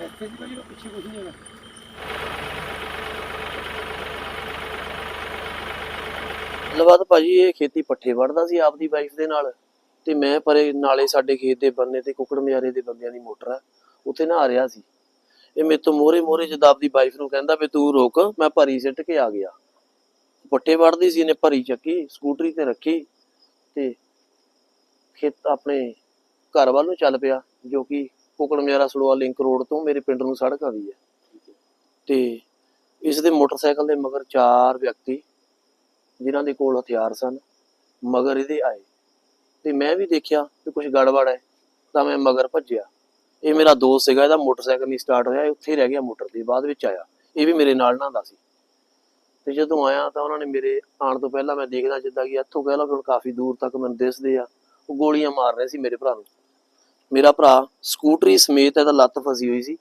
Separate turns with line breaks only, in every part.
ਇੱਥੇ ਜੀ ਭਾਜੀ ਪਿੱਛੇ ਕੁਝ ਨਹੀਂ ਹੈਗਾ
ਲਵਾਦ ਭਾਜੀ ਇਹ ਖੇਤੀ ਪੱਠੇ ਵੜਦਾ ਸੀ ਆਪਦੀ ਵਾਈਫ ਦੇ ਨਾਲ ਤੇ ਮੈਂ ਪਰੇ ਨਾਲੇ ਸਾਡੇ ਖੇਤ ਦੇ ਬੰਨੇ ਤੇ ਕੁਕੜ ਮਿਆਰੇ ਦੇ ਬੰਦਿਆਂ ਦੀ ਮੋਟਰ ਆ, ਉੱਥੇ ਨਹਾ ਰਿਹਾ ਸੀ। ਇਹ ਮੇਰੇ ਤੋਂ ਮੋਰੇ ਮੋਰੇ ਜਦ ਆਪਦੀ ਵਾਈਫ ਨੂੰ ਕਹਿੰਦਾ ਵੀ ਤੂੰ ਰੁਕ, ਮੈਂ ਭਰੀ ਸਿੱਟ ਕੇ ਆ ਗਿਆ। ਪੱਠੇ ਵੜਦੀ ਸੀ, ਇਹਨੇ ਭਰੀ ਚੱਕੀ, ਸਕੂਟਰੀ ਤੇ ਰੱਖੀ ਤੇ ਖੇਤ ਆਪਣੇ ਘਰ ਵੱਲ ਨੂੰ ਚੱਲ ਪਿਆ, ਜੋ ਕਿ ਕੁਕੜ ਮਿਆਰਾ ਸੜੋਆ ਲਿੰਕ ਰੋਡ ਤੋਂ ਮੇਰੇ ਪਿੰਡ ਨੂੰ ਸੜਕ ਆਉਂਦੀ ਹੈ। ਤੇ ਇਸ ਦੇ ਮੋਟਰਸਾਈਕਲ ਦੇ ਮਗਰ ਚਾਰ ਵਿਅਕਤੀ, ਜਿਨ੍ਹਾਂ ਦੇ ਕੋਲ ਹਥਿਆਰ ਸਨ, ਮਗਰ ਇਹਦੇ ਆਏ। ਤੇ ਮੈਂ ਵੀ ਦੇਖਿਆ ਕਿ ਕੁਝ ਗੜਬੜ ਹੈ, ਤਾਂ ਮੈਂ ਮਗਰ ਭੱਜਿਆ। ਇਹ ਮੇਰਾ ਦੋਸਤ ਸੀਗਾ, ਇਹਦਾ ਮੋਟਰਸਾਈਕਲ ਨਹੀਂ ਸਟਾਰਟ ਹੋਇਆ, ਇਹ ਉੱਥੇ ਹੀ ਰਹਿ ਗਿਆ ਮੋਟਰ ਤੇ, ਬਾਅਦ ਵਿੱਚ ਆਇਆ। ਇਹ ਵੀ ਮੇਰੇ ਨਾਲ ਨਹਾਉਂਦਾ ਸੀ। ਤੇ ਜਦੋਂ ਆਇਆ ਤਾਂ ਉਹਨਾਂ ਨੇ ਮੇਰੇ ਆਉਣ ਤੋਂ ਪਹਿਲਾਂ ਮੈਂ ਦੇਖਦਾ ਜਿੱਦਾਂ ਕਿ ਇੱਥੋਂ ਕਹਿ ਲਓ ਕਿ ਹੁਣ ਕਾਫੀ ਦੂਰ ਤੱਕ ਮੈਨੂੰ ਦਿਸਦੇ ਆ। ਉਹ ਗੋਲੀਆਂ ਮਾਰ ਰਹੇ ਸੀ ਮੇਰੇ ਭਰਾ ਨੂੰ। ਮੇਰਾ ਭਰਾ ਸਕੂਟਰੀ ਸਮੇਤ ਇਹਦਾ ਲੱਤ ਫਸੀ ਹੋਈ ਸੀ,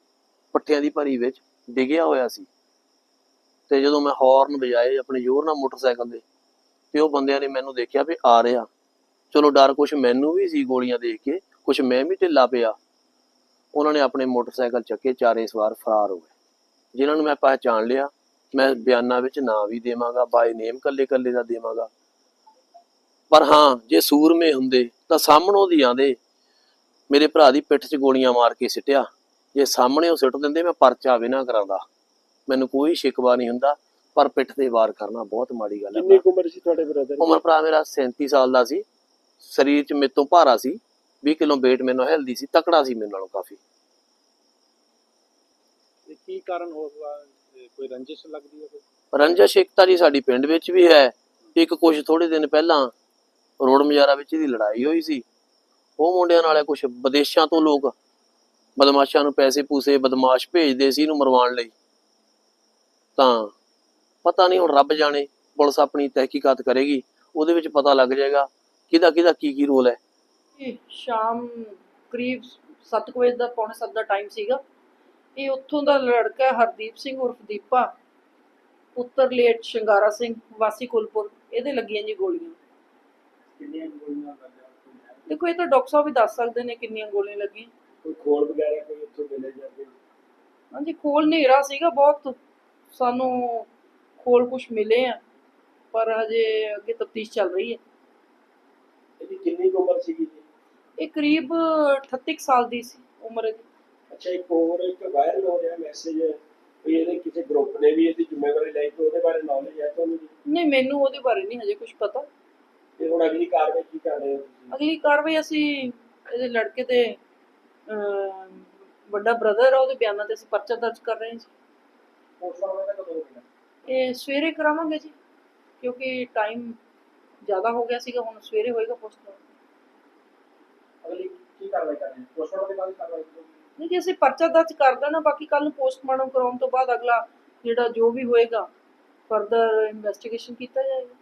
ਪੱਠਿਆਂ ਦੀ ਭਰੀ ਵਿੱਚ ਡਿੱਗਿਆ ਹੋਇਆ ਸੀ। ਤੇ ਜਦੋਂ ਮੈਂ ਹਾਰਨ ਵਜਾਏ ਆਪਣੇ ਜ਼ੋਰ ਨਾਲ ਮੋਟਰਸਾਈਕਲ ਦੇ ਤੇ ਉਹ ਬੰਦਿਆਂ ਨੇ ਮੈਨੂੰ ਦੇਖਿਆ ਵੀ ਆ ਰਿਹਾ। ਚਲੋ ਡਰ ਕੁਛ ਮੈਨੂੰ ਵੀ ਸੀ ਗੋਲੀਆਂ ਦੇਖ ਕੇ, ਕੁਛ ਮੈਂ ਵੀ ਢਿੱਲਾ ਪਿਆ। ਉਹਨਾਂ ਨੇ ਆਪਣੇ ਮੋਟਰਸਾਈਕਲ ਚੱਕੇ, ਚਾਰੇ ਸਵਾਰ ਫਰਾਰ ਹੋ ਗਏ। ਜਿਨ੍ਹਾਂ ਨੂੰ ਮੈਂ ਪਹਿਚਾਣ ਲਿਆ ਮੈਂ ਬਿਆਨਾਂ ਵਿੱਚ ਨਾਂ ਵੀ ਦੇਵਾਂਗਾ ਬਾਈ ਨੇਮ ਕੱਲੇ ਕੱਲੇ ਦਾ ਦੇਵਾਂਗਾ। ਪਰ ਹਾਂ ਜੇ ਸੂਰਮੇ ਹੁੰਦੇ ਤਾਂ ਸਾਹਮਣੋਂ ਦੀ ਆਂਦੇ। ਮੇਰੇ ਭਰਾ ਦੀ ਪਿੱਠ 'ਚ ਗੋਲੀਆਂ ਮਾਰ ਕੇ ਸਿੱਟਿਆ। ਜੇ ਸਾਹਮਣੇ ਉਹ ਸਿੱਟ ਦਿੰਦੇ ਮੈਂ ਪਰਚਾ ਵੀ ਨਾ ਕਰਾਂਦਾ। ਮੈਨੂੰ ਕੋਈ ਸ਼ਿਕਵਾ ਨਹੀਂ ਹੁੰਦਾ ਪਰ ਪਿੱਠ ਤੇ ਵਾਰ ਕਰਨਾ ਬਹੁਤ ਮਾੜੀ ਗੱਲ
ਕਿੰਨੀ
ਹੈ
ਕੁ ਉਮਰ ਸੀ ਤੁਹਾਡੇ ਬ੍ਰਦਰ
ਉਮਰ ਭਰਾ ਮੇਰਾ 37 ਸਾਲ ਦਾ ਸੀ। ਸਰੀਰ 'ਚ ਮੇਰੇ ਤੋਂ ਭਾਰਾ ਸੀ। 20 ਕਿਲੋ weight ਮੈਨੂੰ ਹੈਲਦੀ ਸੀ ਤਕੜਾ ਸੀ ਮੇਰੇ ਨਾਲੋਂ ਕਾਫੀ।
ਦੀ ਕੀ ਕਾਰਨ ਹੋਊਗਾ ਇਹ ਕੋਈ ਰੰਜਿਸ਼ ਲੱਗਦੀ ਹੈ ਕੋਈ?
ਰੰਜਸ਼ ਏਕਤਾ ਜੀ ਸਾਡੀ ਪਿੰਡ ਵਿੱਚ ਵੀ ਹੈ। ਇੱਕ ਕੁਝ ਥੋੜੇ ਦਿਨ ਪਹਿਲਾਂ ਰੋਡ ਮਜਾਰਾ ਵਿੱਚ ਇਹਦੀ ਲੜਾਈ ਹੋਈ ਸੀ। ਉਹ ਮੁੰਡਿਆਂ ਨਾਲ ਕੁਝ ਵਿਦੇਸ਼ਾਂ ਤੋਂ ਲੋਕ ਬਦਮਾਸ਼ਾਂ ਨੂੰ ਪੈਸੇ ਪੂਸੇ ਬਦਮਾਸ਼ ਭੇਜਦੇ ਸੀ ਇਹਨੂੰ ਮਰਵਾਉਣ ਲਈ। ਤਾਂ ਪਤਾ ਨਹੀਂ ਹੁਣ ਰੱਬ ਜਾਣੇ ਪੁਲਿਸ ਆਪਣੀ ਤਹਿਕੀਕਾਤ ਕਰੇਗੀ। ਉਹਦੇ ਵਿੱਚ ਪਤਾ ਲੱਗ ਜਾਏਗਾ ਕਿਹਦਾ ਕਿਹਦਾ ਕੀ ਕੀ ਰੋਲ ਹੈ।
ਸ਼ਾਮ ਕਰੀਬ 7 ਵਜੇ ਦਾ ਪੌਣੇ 7 ਦਾ ਟਾਈਮ ਸੀਗਾ। ਇਹ ਉੱਥੋਂ ਦਾ ਲੜਕਾ ਹਰਦੀਪ ਸਿੰਘ ਉਰਫ ਦੀਪਾ ਪੁੱਤਰ ਲੇਟ ਸ਼ਿੰਗਾਰਾ ਸਿੰਘ ਵਾਸੀ ਕੁਲਪੁਰ ਇਹਦੇ ਲੱਗੀਆਂ ਜੀ ਗੋਲੀਆਂ।
ਕਿੰਨੀਆਂ ਗੋਲੀਆਂ ਲੱਗੀਆਂ?
ਦੇਖੋ ਇਹ ਤਾਂ ਡਾਕਟਰ ਸਾਹਿਬ ਵੀ ਦੱਸ ਸਕਦੇ ਨੇ ਕਿੰਨੀਆਂ ਗੋਲੀਆਂ ਲੱਗੀਆਂ।
ਕੋਈ ਖੋਲ ਵਗੈਰਾ ਕੋਈ ਉੱਥੋਂ ਮਿਲੇ ਜਾਂਦੇ
ਹਾਂਜੀ ਖੋਲ ਹਨੇਰਾ ਸੀਗਾ ਬਹੁਤ। ਸਾਨੂੰ ਖੋਲ ਕੁਝ ਮਿਲੇ ਆ ਪਰ ਹਜੇ ਅੱਗੇ ਤਫਤੀਸ਼ ਚੱਲ ਰਹੀ ਹੈ।
ਇਹਦੀ ਕਿੰਨੀ ਉਮਰ ਸੀਗੀ ਜੀ?
ਇਹ ਕਰੀਬ 38 ਕੁ ਸਾਲ ਦੀ ਸੀ ਉਮਰ ਇਹਦੀ।
ਅੱਛਾ ਇੱਕ ਹੋਰ ਇੱਕ ਵਾਇਰਲ ਹੋ ਰਿਹਾ ਮੈਸੇਜ ਵੀ ਇਹਦੇ ਕਿਸੇ ਗਰੁੱਪ ਨੇ ਵੀ ਇਹਦੀ ਜ਼ਿੰਮੇਵਾਰੀ ਲਈ ਤੇ ਉਹਦੇ ਬਾਰੇ ਨੌਲੇਜ ਹੈ ਤੁਹਾਨੂੰ ਜੀ?
ਨਹੀਂ ਮੈਨੂੰ ਉਹਦੇ ਬਾਰੇ ਨਹੀਂ ਹਜੇ ਕੁਝ ਪਤਾ।
ਤੇ ਹੁਣ ਅਗਲੀ ਕਾਰਵਾਈ ਕੀ ਕਰ ਰਹੇ ਹੋ ਤੁਸੀਂ?
ਅਗਲੀ ਕਾਰਵਾਈ ਅਸੀਂ ਇਹਦੇ ਲੜਕੇ ਅਮ, ਵੱਡਾ ਬ੍ਰਦਰ ਆ ਉਹਦੇ ਬਿਆਨਾਂ ਤੇ ਅਸੀਂ ਪਰਚਾ ਦਰਜ ਕਰ ਰਹੇ ਹਾਂ ਜੀ।
ਪੋਸਟਮਾਰਟਮ ਦਾ ਕਦੋਂ ਹੋਣਾ
ਇਹ ਸਵੇਰੇ ਕਰਾਵਾਂਗੇ ਜੀ ਕਿਉਂਕਿ ਟਾਈਮ ਜ਼ਿਆਦਾ ਹੋ ਗਿਆ ਸੀਗਾ ਹੁਣ ਸਵੇਰੇ ਹੋਏਗਾ ਪੋਸਟਮਾਰਟਮ
ਅਗਲੀ ਕੀ ਕਾਰਵਾਈ ਕਰਨੀ ਪੋਸਟਮਾਰਟਮ ਦੇ ਬਾਅਦ ਕਾਰਵਾਈ
ਨਹੀਂ ਜੀ ਅਸੀਂ ਪਰਚਾ ਦਰਜ ਕਰ ਦੇਣਾ, ਬਾਕੀ ਕੱਲ ਨੂੰ ਪੋਸਟਮਾਰਟਮ ਕਰਾਉਣ ਤੋਂ ਬਾਅਦ ਅਗਲਾ ਜਿਹੜਾ ਜੋ ਵੀ ਹੋਏਗਾ ਫਰਦਰ ਇਨਵੈਸਟੀਗੇਸ਼ਨ ਕੀਤਾ ਜਾਏਗਾ।